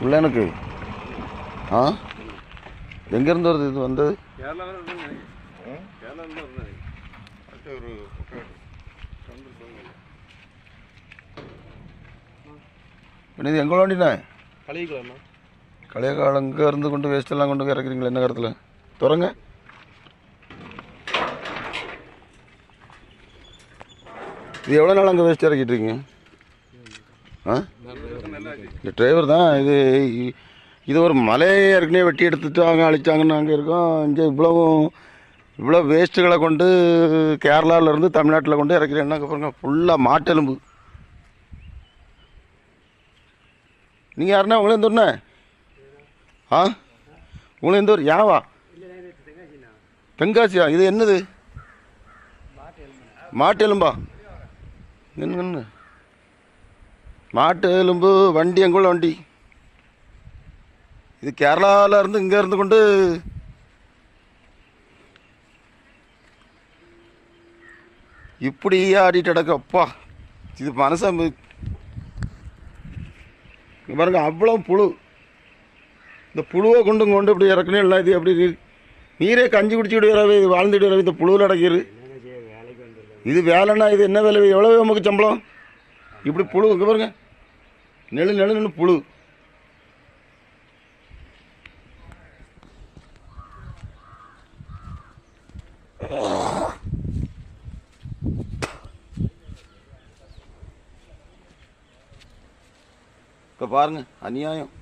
உள்ளனுக்கு ஆ? எங்கேருந்து வருது இது வந்தது? இது எங்கே வண்டிண்ணே பழைய காலம் இங்கே இருந்து கொண்டு வேஸ்ட்டெல்லாம் கொண்டு போய் இறக்குறீங்களா என்ன காலத்தில் துறங்க. இது எவ்வளோ நாள் அங்கே வேஸ்ட் இறக்கிட்டு இருக்கீங்க? ஆ? இந்த டிரைவர் தான் இது இது ஒரு மலையை ஏற்கனவே வெட்டி எடுத்துட்டாங்க அழிச்சாங்கன்னு நாங்கள் இருக்கோம். இங்கே இவ்வளவும் இவ்வளோ வேஸ்ட்டுகளை கொண்டு கேரளாவிலேருந்து தமிழ்நாட்டில் கொண்டு இறக்கிறேன்னா பாருங்க ஃபுல்லாக மாட்டெலும்பு நீங்கள் யாருண்ணா? உங்களே எந்த ஊர்ண்ணே? ஆ? உங்களை எந்த ஊர்? யாவா? தென்காசியா? இது என்னது? மாட்டு எலும்பா? என்ன? மாட்டு எலும்பு வண்டி எங்குள்ள வண்டி. இது கேரளாவில் இருந்து இங்கே இருந்து கொண்டு இப்படி ஆடிட்டு கிடக்கு. அப்பா இது மனசை பாருங்க அவ்வளோ புழு. இந்த புழுவை கொண்டு கொண்டு இப்படி இறக்குனே இல்லை இது எப்படி நீரே கஞ்சி குடிச்சுட்டு வரவே இது வாழ்ந்துட்டு வரவே இந்த புழுவில் அடக்கிடு இது வேலைன்னா இது என்ன வேலை? எவ்வளோ நமக்கு சம்பளம்? இப்படி புழு இங்கே பாருங்க. நெழு நெழு புழு. இப்போ பாருங்க அநியாயம்.